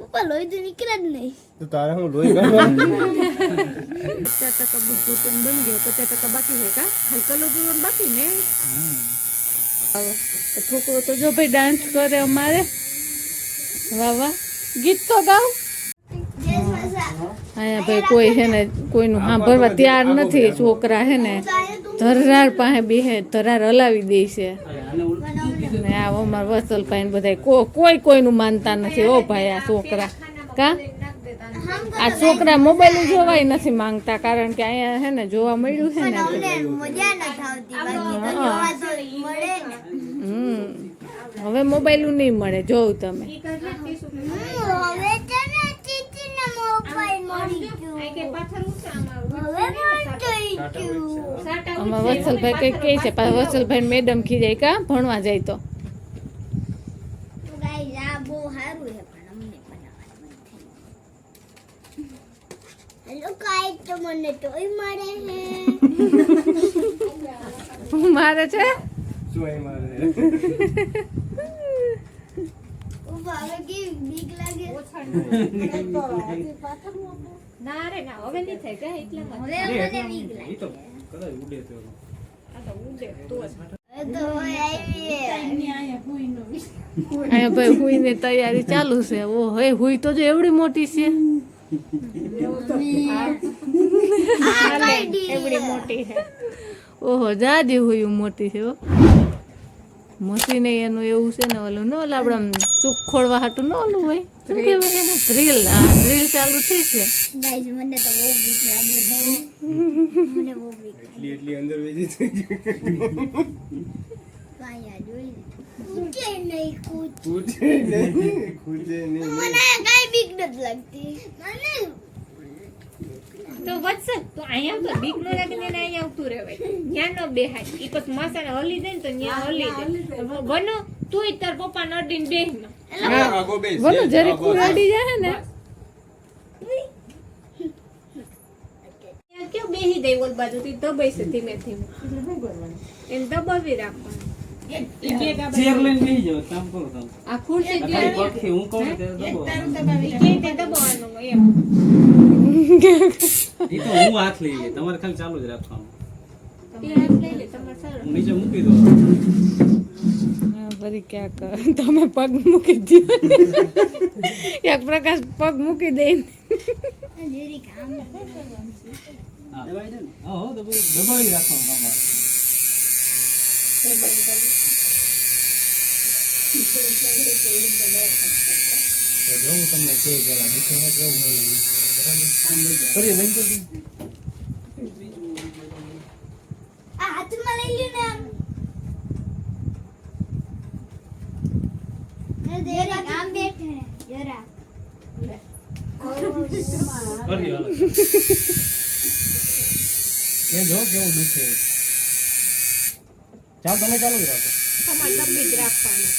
પપ્પા લોહી તો નીકળે જ નહીં તો તારે હું લોહી કાઢવાનું પચાસ ટકા બુક પણ બની ગયો પચાસ ટકા બાકી છે કા ખાલી કલર પૂરવાનું બાકી ને હવે તો છોકરો તો જો ભાઈ ડાન્સ કરે અમારે વાહ વાહ ગીત તો ગાવ અહીંયા ભાઈ કોઈ હે ને કોઈનું સાંભળવા તૈયાર નથી છોકરા હે ને ધરાર પાસે બી હે ધરાર હલાવી દે છે ને આ અમાર વસલભાઈ ને બધા કો કોઈ કોઈનું માનતા નથી. ઓ ભાઈ આ છોકરા. કા? આ છોકરા મોબાઈલ જોવાય નથી માંગતા કારણ કે અહીંયા હે ને જોવા મળ્યું છે ને. હમ. હવે મોબાઈલ નહીં મળે જોઉં તમે હમ, હવે તો ને ચીચીને મોબાઈલ મળી ગયું હવે પણ થઈ ગયું આમાં વત્સલભાઈ કઈ કે છે? પાછા વત્સલભાઈ મેડમ ખીજાય કા ભણવા જાય તો? મારે છે? બીક લાગે? ના રે ના હવે નહીં થાય કા એટલામાં હવે મને બીક લાગે તો કદાચ ઉડે તો આ તો ઉડે તો જ. હવે તો હવે આવી અહીંયા ભાઈ હુઈને તૈયારી ચાલુ છે. ઓ હે હુઈ તો જો એવડી મોટી છે. એવડી મોટી છે. ઓહો જાજી હુયું મોટી છે હો ને એનું એવું છે ને ઓલું ન ઓલું આપણે સુખ ખોળવા હાટું ન ઓલું હોય. શું કહેવાય એને? ડ્રીલ હા ડ્રીલ ચાલુ થઈ છે. મને તો બહુ બીક લાગે મને બહુ બીક એટલી એટલી અંદર વેજી થઈ પાયા જોઈ કૂદે નહીં કૂદ નહીં નહીં. મને આ બીક નથી લાગતી. મને તો વધશે. તો અહીંયા તો બીક ન લાગે ને અહીંયા આવતું રહેવાય. ત્યાં ન બેહાય. ઈ પછી મસાને હલી દે ને તો ત્યાં હલી દે. બનો તુંય તાર પપ્પા ન અડીને બેહ ન આગો જરી કુરડી જાય ને. કેવું બેહી દે ઓલ બાજુથી દબાઈ છે ધીમે ધીમે. એમ દબાવી રાખવાનું. હું કહું તે દબાવવાનું એમ? ઈ તો હું હાથ લઈ લે તમારે ખાલી ચાલુ જ રાખવાનું. તે હાથ લઈ લે તમારે સારું હું નીચે મૂકી દો હા, ફરી ક્યાંક તમે પગ મૂકી દો એક પ્રકાશ પગ મૂકી દે. દબાવી રાખવાનું તમારે તમને કે પેલા ફરી લઈને તો જઈ. આ હાથમાં લઈ લ્યો ને આમ જરીક બેઠે જરા ફરી હાલો. કે જો કેવું દુખે ચાલ તમે ચાલુ જ રાખો રાખવાનું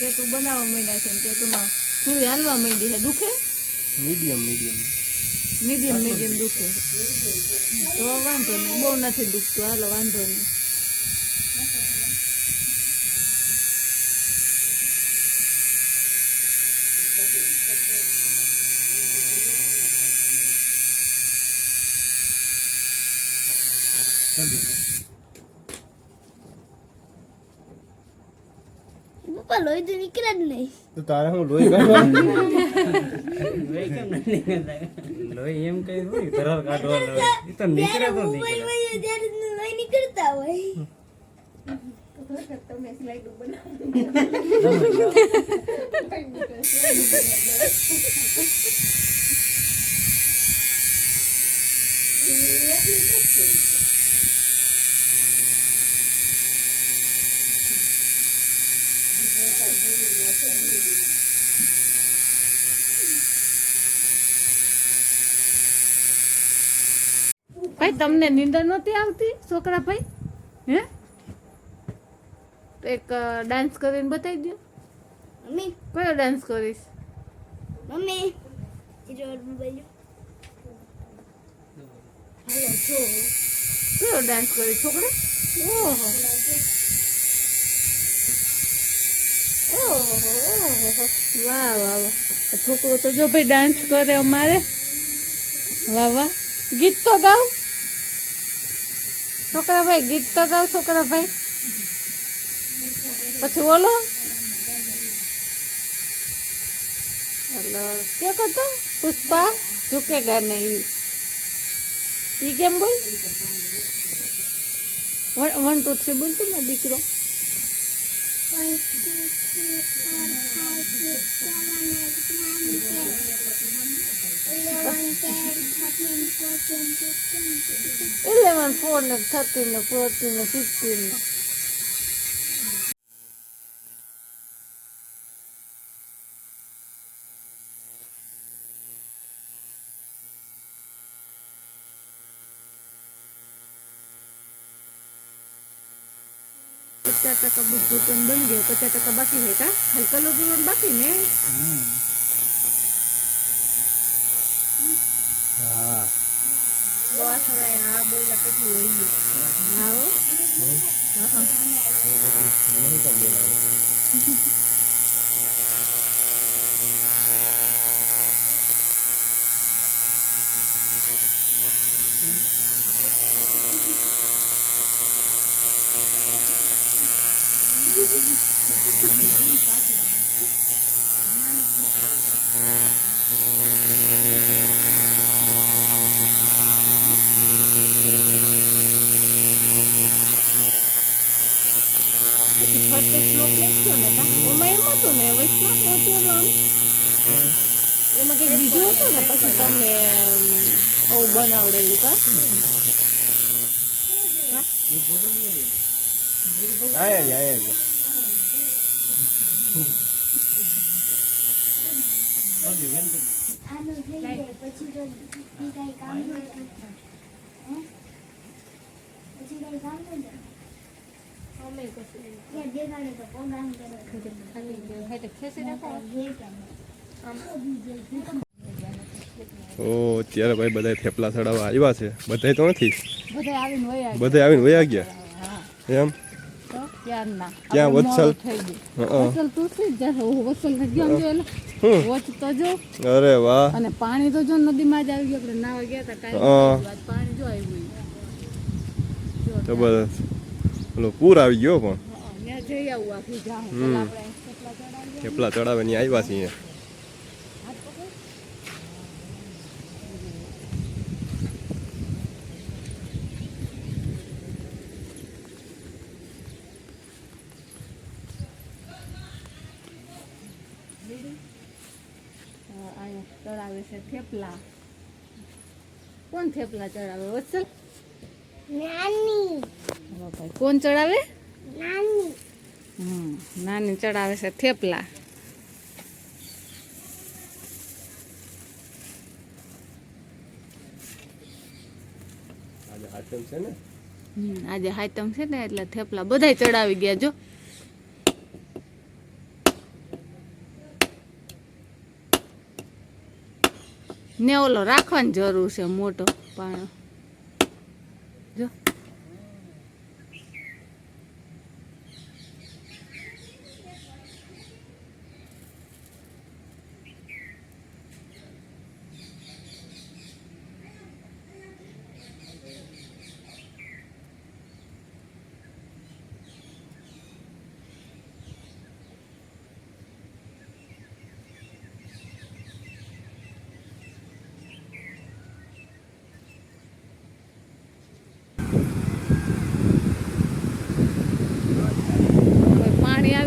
કેતું બનાવવા માંડ્યા છે કે કેતુંમાં સુઈ હાલવા માંડી છે. દુખે? Medium medium. મીડિયમ મીડિયમ દુખે. તો વાંધો નહીં બહુ નથી દુખતું હાલો વાંધો નહીં. પપ્પા લોહી તો નીકળે જ નહીં. તો તારે હું લોહી કાઢવાનું? લોહી એમ કઈ હોય ધરાર કાઢવા. ઈ તો નીકળે તો નીકળે. મોબાઈલ હોય ત્યારે લોહી નીકળતા ભાઈ તમને નીંદર નહોતી આવતી છોકરા ભાઈ? હે? એક ડાન્સ કરીને બતાવી દો મમ્મી. કયો ડાન્સ કરીશ? મમ્મી. કેવો ડાન્સ કરે છોકરા? ઓહો. વાહ વાહ વાહ. છોકરો તો જો ભાઈ ડાન્સ કરે અમારે. વાહ વાહ. ગીત તો ગાવ. छोकरा भाई गीत तो गाओ छोकरा भाई पछे बोलो हेलो क्या करतो पुष्पा झुकेगा नहीं ई गेम बोल वन वन टू थ्री बोल तो मैं दिख 11, 14, 13, 14, 15. Kecata kebutuhan banjir, kecata kebasi heka, kalau bulan basi nih. હા હો. હા, હા. પછી એમ હતું ને વૈષ્ણવ હતું એમાં એમાં કંઈક બીજું હતું ને પછી તમને અમ, આવું બનાવડેલું કા આયા જ આયા જ આનું થઈ જાય પછી તો ઈ કાંઈ કામ ન થાય હે? પછી કાંઈ કામ ન થાય ત્યાં દેખાડે તો પ્રોગ્રામ ઓ અત્યારે ભાઈ બધા થેપલા સડાવવા આવ્યા છે. બધાય તો નથી? બધા આવીને વયા બધા ગયા? એમ? ક્યાં વત્સલ? અરે વાહ. અને પાણી તો જો નદીમાં જ આવી ગયું આપણે નાવા હતા જબરદસ્ત ઓલો પૂર આવી ગયો પણ. પેલા થેપલા ચડાવે ની આવ્યા છીએ ચડાવે છે થેપલા કોણ થેપલા ચડાવે વત્સલ નાની ભાઈ કોણ ચડાવે? નાની. હમ નાની ચડાવે છે થેપલા. આજે હાથમ છે ને? હાઈતમ છે ને એટલે થેપલા બધા ચડાવી ગયા જો. ને ઓલો રાખવાની જરૂર છે મોટો પણ જો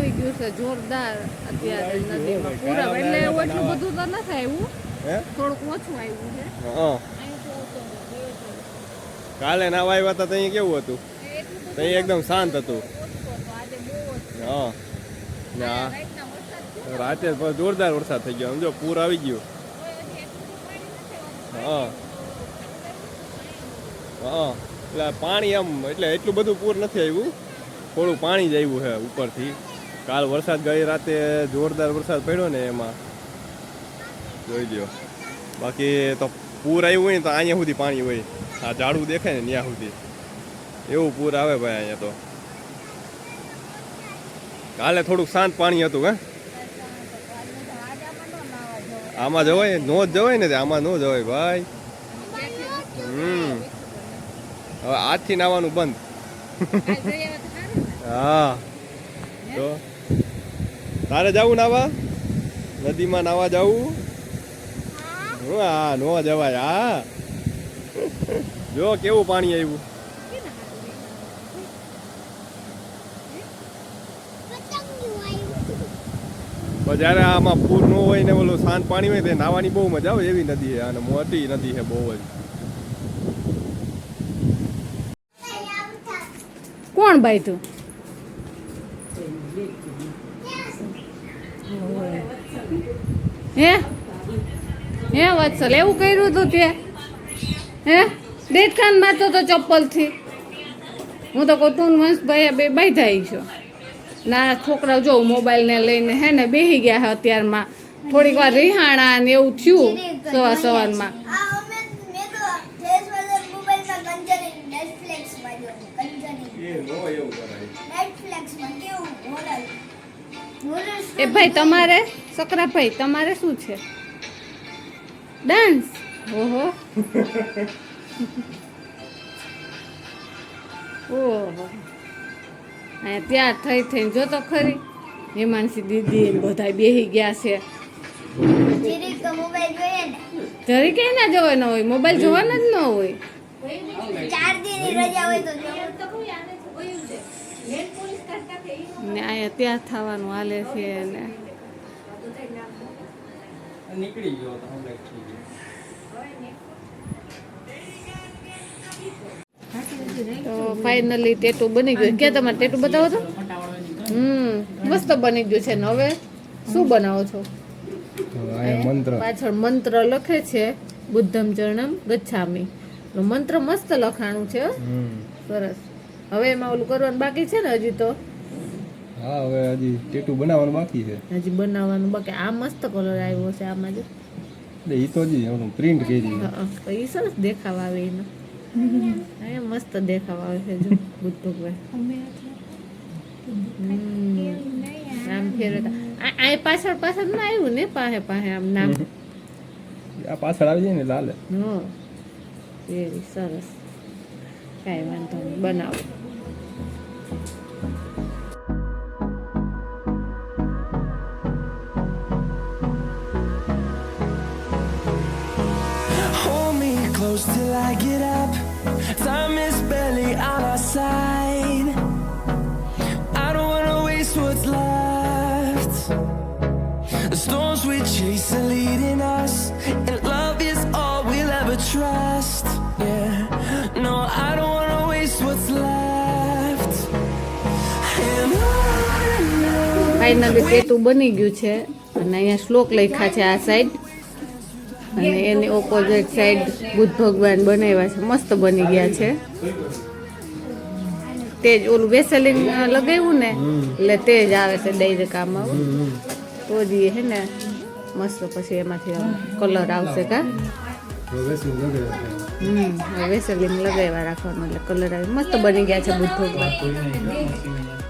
કોઈ છે જોરદાર અત્યારે નદીમાં પૂરા એટલે એવું એટલું બધું તો નથી આવ્યું. હે? થોડુંક ઓછું આવ્યું છે. કાલે નાવા આવ્યા હતા ત્યાં કેવું હતું? ત્યાં એકદમ શાંત હતું. હા. ને રાતે જોરદાર વરસાદ થઈ ગયો. સમજો પૂર આવી ગયું. હા. હા. એટલે પાણી આમ એટલે એટલું બધું પૂર નથી આવ્યું. થોડું પાણી જ આવ્યું છે ઉપરથી. કાલ વરસાદ ગઈ રાતે જોરદાર વરસાદ પડ્યો ને એમાં. જોઈ લ્યો. બાકી તો પૂર આવ્યું હોય ને તો અહીંયા સુધી પાણી હોય. આ ઝાડું દેખાય ને ત્યાં સુધી. એવું પૂર આવે ભાઈ અહીંયા તો. કાલે થોડુંક શાંત પાણી હતું હે? આમાં જવાય? નો જ જવાય ને આમાં નો જવાય ભાઈ. હમ. હવે આજથી નાવાનું બંધ. હા. તો તારે જવું નાવા? નદીમાં નાવા જવું? હા, નો જવાય, હા. જો, કેવું પાણી આવ્યું જયારે આમાં પૂર ન હોય ને ઓલું શાંત પાણી હોય તે નાવાની બહુ મજા આવે એવી નદી છે. અને મોટી નદી છે બહુ જ. કોણ બાઈ તું હે? હે વત્સલ એવું કર્યું તું તે? હે? દેખાન મારતો તો ચપ્પલથી. હું તો કહું તું ને વંશભાઈ બે બાંધાઈ છો. નાના છોકરાઓ જો મોબાઈલને લઈને હે ને બેસી ગયા છે અત્યારમાં. થોડીક વાર રિહાણા ને એવું થયું સવાર સવારમાં. એ ભાઈ તમારે? સકરાભાઈ તમારે શું છે? ડાન્સ ઓહો. ઓહો. ત્યાં થઈ થઈને જો તો ખરી. હિમાનસી દીદી બધા બેસી ગયા છે. જરી કઈ ના જવાય ન હોય? મોબાઈલ જોવાના જ ન હોય. ને અહીંયા ત્યાં થવાનું હાલે છે ને. નીકળી ગયો તો હમણાં થઈ ગયો. તો ફાઇનલી ટેટુ બની ગયું. કે તમારે ટેટુ બતાવો તો હમ મસ્ત બની ગયું છે ને હવે? શું બનાવો છો? મંત્ર. પાછળ મંત્ર લખે છે બુદ્ધમ ચરણમ ગચ્છામી. તો મંત્ર મસ્ત લખાણું છે સરસ. હવે એમાં ઓલું કરવાનું બાકી છે ને હજી તો? હા હવે હજી ટેટુ બનાવવાનું બાકી છે. હજી બનાવવાનું બાકી. આ મસ્ત કલર આવ્યો છે આમાં જ. એટલે એ તો હજી એનું પ્રિન્ટ કરી તો એ સરસ દેખાવ આવે એનો. એ મસ્ત દેખાવ આવે છે જો બુદ્ધ ભગવાન. આમ ફેરવતા આ આ પાછળ પાછળ ના આવ્યું ને? પાહે પાહે આમ નામ. આ પાછળ આવી જાય ને લાલે હા. સરસ. કાંઈ વાંધો નહીં. બનાવો. close till I get up. Time is barely on our side. I don't wanna waste what's left. The storms we chase are leading us, and love is all we'll ever trust. Yeah, no, I don't wanna waste what's left. And on finally tattoo બની ગયું છે અને અહીંયા શ્લોક લખ્યા છે આ side અને એની ઓપોઝિટ સાઈડ બુદ્ધ ભગવાન બનાવ્યા છે મસ્ત બની ગયા છે. તે જ ઓલું વેસલિન લગાવ્યું ને એટલે તે જ આવે છે ડાયરેક્ટ આમાં તો જ એ હે ને મસ્ત પછી એમાંથી કલર આવશે કા? હમ વેસલિન લગાવ્યા રાખવાનું એટલે કલર આવે. મસ્ત બની ગયા છે બુદ્ધ ભગવાન.